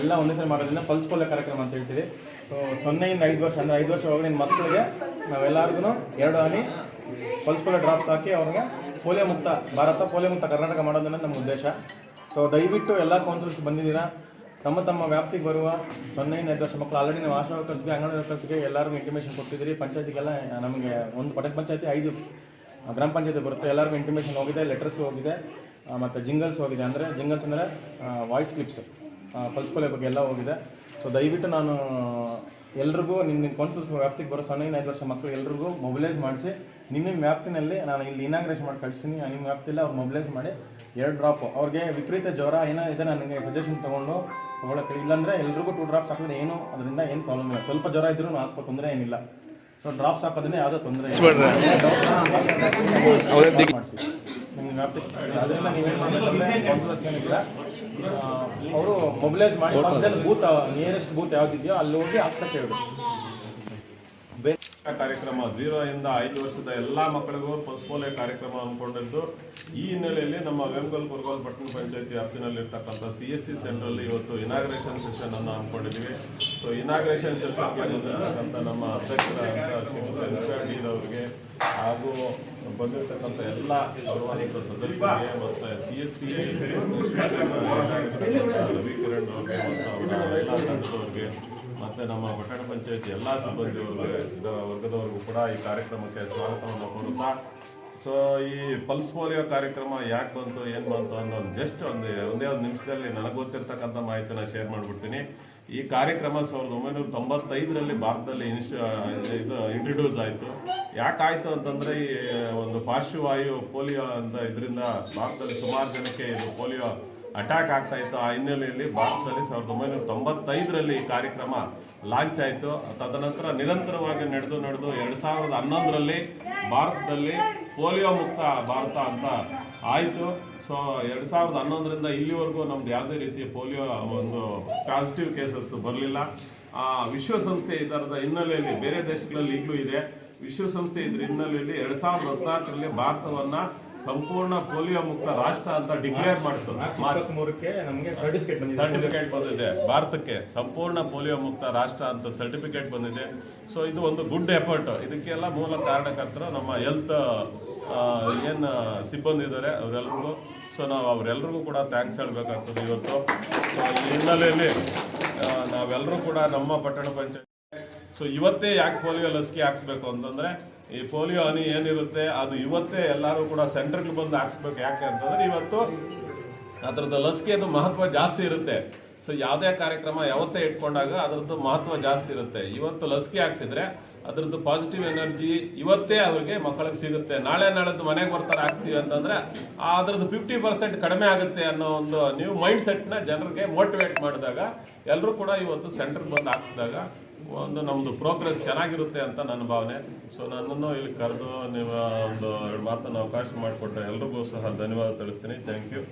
ಎಲ್ಲ ಒಂದೇ ಸಲ ಮಾಡೋದ್ರಿಂದ ಪಲ್ಸ್ ಪೋಲಿಯೋ ಕಾರ್ಯಕ್ರಮ ಅಂತ ಹೇಳ್ತೀವಿ. ಸೊ ಸೊನ್ನೆಯಿಂದ ಐದು ವರ್ಷ, ಅಂದರೆ ಐದು ವರ್ಷ ಒಳಗಿನ ಮಕ್ಕಳಿಗೆ ನಾವೆಲ್ಲರಿಗೂ ಎರಡು ಹನಿ ಪಲ್ಸ್ ಪೋಲಿಯೋ ಡ್ರಾಪ್ಸ್ ಹಾಕಿ ಅವ್ರಿಗೆ ಪೋಲಿಯೋ ಮುಕ್ತ ಭಾರತ, ಪೋಲಿಯೋ ಮುಕ್ತ ಕರ್ನಾಟಕ ಮಾಡೋದನ್ನ ನಮ್ಮ ಉದ್ದೇಶ. ಸೊ ದಯವಿಟ್ಟು ಎಲ್ಲ ಕೌನ್ಸಿಲ್ಸ್ ಬಂದಿದ್ದೀರಾ. ತಮ್ಮ ತಮ್ಮ ವ್ಯಾಪ್ತಿಗೆ ಬರುವ ಸೊನ್ನೆಯಿಂದ ಐದು ವರ್ಷ ಮಕ್ಕಳು. ಆಲ್ರೆಡಿ ನಾವು ಆಶಾ ವರ್ಕರ್ಸ್ಗೆ ಅಂಗನವಾಡಿ ವರ್ಕರ್ಸ್ಗೆ ಎಲ್ಲರಿಗೂ ಇಂಟಿಮೇಷನ್ ಕೊಟ್ಟಿದ್ದೀರಿ. ಪಂಚಾಯತಿಗೆಲ್ಲ ನಮಗೆ ಒಂದು ಪಟ್ಟಣ ಪಂಚಾಯತಿ ಐದು ಗ್ರಾಮ ಪಂಚಾಯತಿ ಬರುತ್ತೆ. ಎಲ್ಲರಿಗೂ ಇಂಟಿಮೇಷನ್ ಹೋಗಿದೆ ಲೆಟರ್ಸ್ ಹೋಗಿದೆ ಮತ್ತು ಜಿಂಗಲ್ಸ್ ಹೋಗಿದೆ. ಅಂದರೆ ಜಿಂಗಲ್ಸ್ ಅಂದರೆ ವಾಯ್ಸ್ ಕ್ಲಿಪ್ಸ್ ಪಲ್ಸ್ ಪೋಲಿಯೋ ಬಗ್ಗೆ ಎಲ್ಲ ಹೋಗಿದೆ. ಸೊ ದಯವಿಟ್ಟು ನಾನು ಎಲ್ರಿಗೂ ನಿಮ್ಮ ನಿಮ್ಮ ಕೌನ್ಸಿಲ್ಸ್ ವ್ಯಾಪ್ತಿಗೆ ಬರೋ ಸಣ್ಣ ಐದು ವರ್ಷ ಮಕ್ಕಳು ಎಲ್ರಿಗೂ ಮೊಬಿಲೈಸ್ ಮಾಡಿಸಿ ನಿಮ್ಮ ನಿಮ್ಮ ವ್ಯಾಪ್ತಿನಲ್ಲಿ ನಾನು ಇಲ್ಲಿ ಇನಾಗ್ರೇಷನ್ ಮಾಡಿ ಕಳಿಸ್ತೀನಿ. ನಿಮ್ಮ ವ್ಯಾಪ್ತಿಯಲ್ಲಿ ಅವ್ರು ಮೊಬಿಲೈಸ್ ಮಾಡಿ ಎರಡು ಡ್ರಾಪ್ ಅವ್ರಿಗೆ ವಿಪರೀತ ಜ್ವರ ಏನೋ ಇದೆ ನನಗೆ ಸಜೆಷನ್ ತೊಗೊಂಡು ತೊಗೊಳಕ್ಕೆ. ಇಲ್ಲಾಂದರೆ ಎಲ್ರಿಗೂ ಟೂ ಡ್ರಾಪ್ಸ್ ಹಾಕಿದ್ರೆ ಏನು ಅದರಿಂದ ಏನು ಪ್ರಾಬ್ಲಮ್ ಇಲ್ಲ. ಸ್ವಲ್ಪ ಜ್ವರ ಇದ್ರೂ ಹಾಕೋ ತೊಂದರೆ ಏನಿಲ್ಲ. ಸೊ ಡ್ರಾಪ್ಸ್ ಹಾಕೋದನ್ನೇ ಯಾವುದೋ ತೊಂದರೆ ಮಾಡಿಸಿ. ನಿಮ್ಗೆ ವ್ಯಾಪ್ತಿ ಅದರಿಂದ ನೀವೇನು ಮಾಡಬೇಕಂದ್ರೆ ಕೌನ್ಸಿಲರ್ಸ್ ಏನಿಲ್ಲ ಅವರು ಮೊಬಿಲೈಸ್ ಮಾಡಿ ಫಸ್ಟಲ್ಲಿ ಬೂತ್ ನಿಯರೆಸ್ಟ್ ಬೂತ್ ಯಾವ್ದಿದೆಯೋ ಅಲ್ಲಿ ಹೋಗಿ ಹಾಕ್ಸಕ್ಕೆ ಹೇಳಿ. ಕಾರ್ಯಕ್ರಮ ಝೀರೋ ಇಂದ ಐದು ವರ್ಷದ ಎಲ್ಲಾ ಮಕ್ಕಳಿಗೂ ಪಲ್ಸ್ ಪೋಲಿಯೋ ಕಾರ್ಯಕ್ರಮ ಹಮ್ಮಿಕೊಂಡಿದ್ದು. ಈ ಹಿನ್ನೆಲೆಯಲ್ಲಿ ನಮ್ಮ ವೇಮಗಲ್ ಕುರ್ಗೋಲ್ ಪಟ್ಟಣ ಪಂಚಾಯತಿ ವ್ಯಾಪ್ತಿನಲ್ಲಿರ್ತಕ್ಕಂಥ ಸಿ ಎಸ್ ಸಿ ಸೆಂಟ್ರಲ್ಲಿ ಇವತ್ತು ಇನಾಗ್ರೇಷನ್ ಸೆಷನ್ ಅನ್ನು ಸೊ ಇನಾಗ್ರೇಷನ್ ಸೆಷನ್ ಬಂದಿರತಕ್ಕಂಥ ನಮ್ಮ ಅಧ್ಯಕ್ಷರಾದಂಥ ಅವರಿಗೆ ಹಾಗೂ ಬಂದಿರತಕ್ಕಂಥ ಎಲ್ಲ ಗೌರವಾನ್ವಿತ ಸದಸ್ಯರಿಗೆ ಮತ್ತು ಸಿ ಎಸ್ ಸಿ ರವಿ ಅವ್ರಿಗೆ ಮತ್ತು ಅವರ ಎಲ್ಲ ತಂಡದವ್ರಿಗೆ ಮತ್ತು ನಮ್ಮ ಪಟ್ಟಣ ಪಂಚಾಯತ್ ಎಲ್ಲ ಸಿಬ್ಬಂದಿಯವ್ರಿಗೆ ವರ್ಗದವ್ರಿಗೂ ಕೂಡ ಈ ಕಾರ್ಯಕ್ರಮಕ್ಕೆ ಸ್ವಾಗತವನ್ನು ಕೋರುತ್ತಾ ಸೊ ಈ ಪಲ್ಸ್ ಪೋಲಿಯೋ ಕಾರ್ಯಕ್ರಮ ಯಾಕೆ ಬಂತು, ಏನು ಬಂತು ಅನ್ನೋ ಜಸ್ಟ್ ಒಂದು, ಒಂದೇ ಒಂದು ನಿಮಿಷದಲ್ಲಿ ನನಗೆ ಗೊತ್ತಿರ್ತಕ್ಕಂಥ ಮಾಹಿತಿನ ಶೇರ್ ಮಾಡಿಬಿಡ್ತೀನಿ. ಈ ಕಾರ್ಯಕ್ರಮ ಸಾವಿರದ ಒಂಬೈನೂರ ತೊಂಬತ್ತೈದರಲ್ಲಿ ಭಾರತದಲ್ಲಿ ಇನ್ಸ್ ಇದು ಇಂಟ್ರಡ್ಯೂಸ್ ಆಯಿತು. ಯಾಕಾಯಿತು ಅಂತಂದರೆ, ಈ ಒಂದು ಪಾರ್ಶ್ವವಾಯು ಪೋಲಿಯೋ ಅಂತ ಇದರಿಂದ ಭಾರತದಲ್ಲಿ ಸುಮಾರು ಜನಕ್ಕೆ ಇದು ಪೋಲಿಯೋ ಅಟ್ಯಾಕ್ ಆಗ್ತಾ ಇತ್ತು. ಆ ಹಿನ್ನೆಲೆಯಲ್ಲಿ ಭಾರತದಲ್ಲಿ ಸಾವಿರದ ಒಂಬೈನೂರ ತೊಂಬತ್ತೈದರಲ್ಲಿ ಕಾರ್ಯಕ್ರಮ ಲಾಂಚ್ ಆಯಿತು. ತದನಂತರ ನಿರಂತರವಾಗಿ ನಡೆದು ನಡೆದು ಎರಡು ಸಾವಿರದ ಹನ್ನೊಂದರಲ್ಲಿ ಭಾರತದಲ್ಲಿ ಪೋಲಿಯೋ ಮುಕ್ತ ಭಾರತ ಅಂತ ಆಯಿತು. ಸೊ ಎರಡು ಸಾವಿರದ ಹನ್ನೊಂದರಿಂದ ಇಲ್ಲಿವರೆಗೂ ನಮ್ದು ಯಾವುದೇ ರೀತಿಯ ಪೋಲಿಯೋ ಒಂದು ಪಾಸಿಟಿವ್ ಕೇಸಸ್ ಬರಲಿಲ್ಲ. ಆ ವಿಶ್ವಸಂಸ್ಥೆ ಇದರದ ಹಿನ್ನೆಲೆಯಲ್ಲಿ ಬೇರೆ ದೇಶಗಳಲ್ಲಿ ಈಗಲೂ ಇದೆ. ವಿಶ್ವಸಂಸ್ಥೆ ಇದ್ರ ಹಿನ್ನೆಲೆಯಲ್ಲಿ ಎರಡು ಸಾವಿರದ ಹದಿನಾಲ್ಕರಲ್ಲಿ ಭಾರತವನ್ನ ಸಂಪೂರ್ಣ ಪೋಲಿಯೋ ಮುಕ್ತ ರಾಷ್ಟ್ರ ಅಂತ ಡಿಕ್ಲೇರ್ ಮಾಡಿತು. ಮೂರಕ್ಕೆ ನಮಗೆ ಸರ್ಟಿಫಿಕೇಟ್ ಬಂದಿದೆ. ಸರ್ಟಿಫಿಕೇಟ್ ಬಂದಿದೆ. ಭಾರತಕ್ಕೆ ಸಂಪೂರ್ಣ ಪೋಲಿಯೋ ಮುಕ್ತ ರಾಷ್ಟ್ರ ಅಂತ ಸರ್ಟಿಫಿಕೇಟ್ ಬಂದಿದೆ. ಸೊ ಇದು ಒಂದು ಗುಡ್ ಎಫರ್ಟ್ ಇದಕ್ಕೆಲ್ಲ ಮೂಲ ಕಾರಣಕರ್ತರು ನಮ್ಮ ಹೆಲ್ತ್ ಏನು ಸಿಬ್ಬಂದಿ ಇದ್ದಾರೆ ಅವರೆಲ್ಲರಿಗೂ ಸೊ ನಾವು ಅವರೆಲ್ಲರಿಗೂ ಕೂಡ ಥ್ಯಾಂಕ್ಸ್ ಹೇಳಬೇಕಾಗ್ತದೆ ಇವತ್ತು. ಈ ಹಿನ್ನೆಲೆಯಲ್ಲಿ ನಾವೆಲ್ಲರೂ ಕೂಡ ನಮ್ಮ ಪಟ್ಟಣ ಪಂಚಾಯತ್ ಸೊ ಇವತ್ತೇ ಯಾಕೆ ಪೋಲಿಯೋ ಲಸಿಕೆ ಹಾಕ್ಸ್ಬೇಕು ಅಂತಂದ್ರೆ ಈ ಪೋಲಿಯೋ ಹನಿ ಏನಿರುತ್ತೆ, ಅದು ಇವತ್ತೇ ಎಲ್ಲರೂ ಕೂಡ ಸೆಂಟರ್ಗೆ ಬಂದು ಹಾಕ್ಸ್ಬೇಕು. ಯಾಕೆ ಅಂತಂದ್ರೆ ಇವತ್ತು ಅದರದ್ದು ಲಸಿಕೆದು ಮಹತ್ವ ಜಾಸ್ತಿ ಇರುತ್ತೆ. ಸೊ ಯಾವುದೇ ಕಾರ್ಯಕ್ರಮ ಯಾವತ್ತೇ ಇಟ್ಕೊಂಡಾಗ ಅದರದ್ದು ಮಹತ್ವ ಜಾಸ್ತಿ ಇರುತ್ತೆ. ಇವತ್ತು ಲಸಿಕೆ ಹಾಕ್ಸಿದ್ರೆ ಅದರದ್ದು ಪಾಸಿಟಿವ್ ಎನರ್ಜಿ ಇವತ್ತೇ ಅವ್ರಿಗೆ ಮಕ್ಕಳಿಗೆ ಸಿಗುತ್ತೆ. ನಾಳೆ ನಾಳೆದ್ದು ಮನೆಗೆ ಬರ್ತಾರೆ, ಹಾಕ್ಸ್ತೀವಿ ಅಂತಂದ್ರೆ ಅದರದ್ದು ಅದ್ರದ್ದು ಫಿಫ್ಟಿ ಪರ್ಸೆಂಟ್ ಕಡಿಮೆ ಆಗುತ್ತೆ ಅನ್ನೋ ಒಂದು ನೀವು ಮೈಂಡ್ ಸೆಟ್ನ ಜನರಿಗೆ ಮೋಟಿವೇಟ್ ಮಾಡಿದಾಗ ಎಲ್ಲರೂ ಕೂಡ ಇವತ್ತು ಸೆಂಟ್ರಿಗೆ ಬಂದು ಹಾಕ್ಸಿದಾಗ ಒಂದು ನಮ್ಮದು ಪ್ರೋಗ್ರೆಸ್ ಚೆನ್ನಾಗಿರುತ್ತೆ ಅಂತ ನನ್ನ ಭಾವನೆ. ಸೊ ನನ್ನನ್ನು ಇಲ್ಲಿ ಕರೆದು ನೀವು ಒಂದು ಎರಡು ಮಾತನ್ನು ಅವಕಾಶ ಮಾಡಿಕೊಟ್ರೆ ಎಲ್ರಿಗೂ ಸಹ ಧನ್ಯವಾದ ತಿಳಿಸ್ತೀನಿ. Thank you